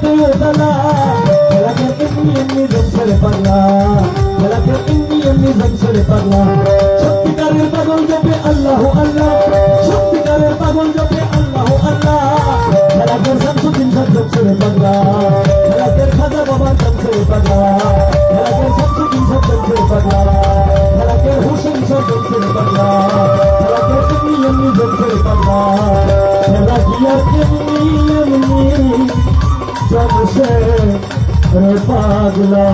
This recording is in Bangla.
যেতে ওটালা খেলাকে এমনি এমনি জমসরে পাগলা খেলাকে এমনি এমনি জমসরে পাগলা সত্যিকারের পাগল জপে আল্লাহ আল্লাহ, সত্যিকারের পাগল জপে আল্লাহ আল্লাহ। খেলাকে শামসুদ্দিন সব জমসরে পাগলা খেলাকে খাজা বাবা জমসরে পাগলা খেলাকে শামসুদ্দিন সব জমসরে পাগলা খেলাকে হুসেন সব জমসরে পাগলা খেলাকে এমনি এমনি জমসরে পাগলা খেলা কি আর এমনি এমনি রে পাগলা।